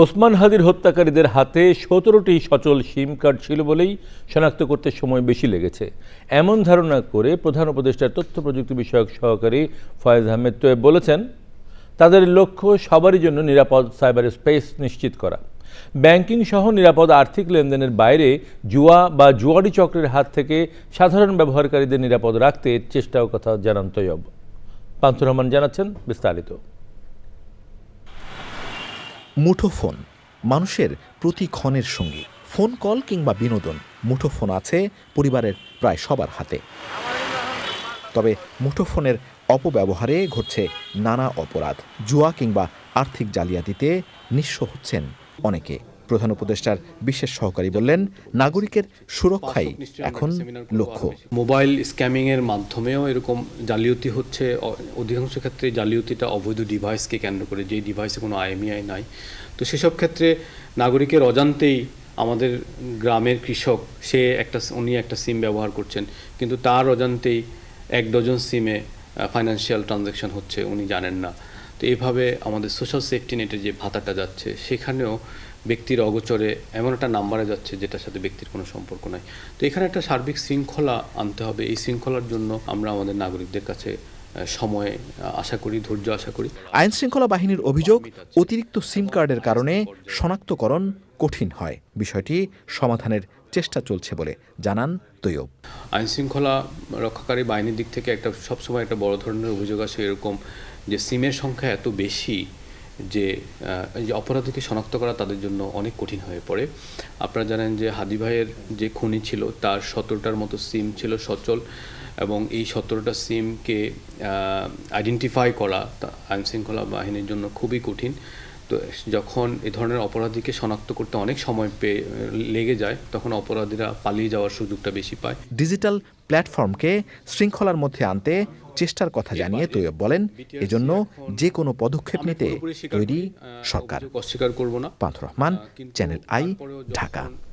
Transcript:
ওসমান হাদির হত্যাকারীদের হাতে সতেরোটি সচল সিম কার্ড ছিল বলেই শনাক্ত করতে সময় বেশি লেগেছে। এমন ধারণা করে প্রধান উপদেষ্টার তথ্য প্রযুক্তি বিষয়ক সহকারী ফয়েজ আহমেদ তোয়েব বলেছেন, তাদের লক্ষ্য সবারই জন্য নিরাপদ সাইবার স্পেস নিশ্চিত করা। ব্যাংকিং সহ নিরাপদ আর্থিক লেনদেনের বাইরে জুয়া বা জুয়ারি চক্রের হাত থেকে সাধারণ ব্যবহারকারীদের নিরাপদ রাখতে চেষ্টাও কথা জানান তৈয়ব। পান্থুর রহমান জানাচ্ছেন বিস্তারিত। মুঠোফোন, মানুষের প্রতি ক্ষণের সঙ্গী। ফোন কল কিংবা বিনোদন, মুঠোফোন আছে পরিবারের প্রায় সবার হাতে। তবে মুঠোফোনের অপব্যবহারে ঘটছে নানা অপরাধ। জুয়া কিংবা আর্থিক জালিয়াতিতে নিঃস্ব হচ্ছেন অনেকে। প্রধান উপদেষ্টার বিশেষ সহকারী বললেন নাগরিকের সুরক্ষাই এখন লক্ষ্য। মোবাইল স্ক্যামিং এর মাধ্যমেও এরকম জালিয়াতি হচ্ছে অধিকাংশ ক্ষেত্রে জালিয়াতিটা অবৈধ ডিভাইসকে কেন্দ্র করে যেই ডিভাইসে কোনো আইএমইআই নাই। তো সেসব ক্ষেত্রে নাগরিকের অজান্তেই আমাদের গ্রামের কৃষক সে একটা উনি একটা সিম ব্যবহার করছেন। কিন্তু তার অজান্তেই এক ডজন সিমে ফাইন্যান্সিয়াল ট্রানজ্যাকশন হচ্ছে উনি জানেন না। তো এইভাবে আমাদের সোশ্যাল সেফটি নেটের যে ভাতাটা যাচ্ছে সেখানেও ব্যক্তির অগোচরে এমন একটা নাম্বারে যাচ্ছে যেটার সাথে ব্যক্তির কোনো সম্পর্ক নাই। তো এখানে একটা সার্বিক শৃঙ্খলা আনতে হবে। এই শৃঙ্খলার জন্য আমরা আমাদের নাগরিকদের কাছে সময় আশা করি ধৈর্য আশা করি। আইন শৃঙ্খলা বাহিনীর অভিযোগ অতিরিক্ত সিম কার্ডের কারণে শনাক্তকরণ কঠিন হয়। বিষয়টি সমাধানের চেষ্টা চলছে বলে জানান তৈয়ব। আইন শৃঙ্খলা রক্ষাকারী বাহিনীর দিক থেকে একটা সবসময় একটা বড় ধরনের অভিযোগ আছে এরকম যে সিমের সংখ্যা এত বেশি যে অপরাধীকে শনাক্ত করা তাদের জন্য অনেক কঠিন হয়ে পড়ে। আপনারা জানেন যে হাদি ভাইয়ের যে খুনি ছিল, তার সতেরোটার মতো সিম ছিল সচল এবং এই সতেরোটা সিমকে আইডেন্টিফাই করা আইনশৃঙ্খলা আইন শৃঙ্খলা বাহিনীর জন্য খুবই কঠিন। যখন এ ধরনের অপরাধীকে শনাক্ত করতে অনেক সময় পেয়ে লেগে যায় তখন অপরাধীরা পালিয়ে যাওয়ার সুযোগটা বেশি পায়। ডিজিটাল প্ল্যাটফর্মকে শৃঙ্খলার মধ্যে আনতে চেষ্টার কথা জানিয়ে তৈয়ব বলেন এজন্য যে কোনো পদক্ষেপ নিতে তৈরি সরকার। অস্বীকার করব না। Pantha Rahman channel I Dhaka.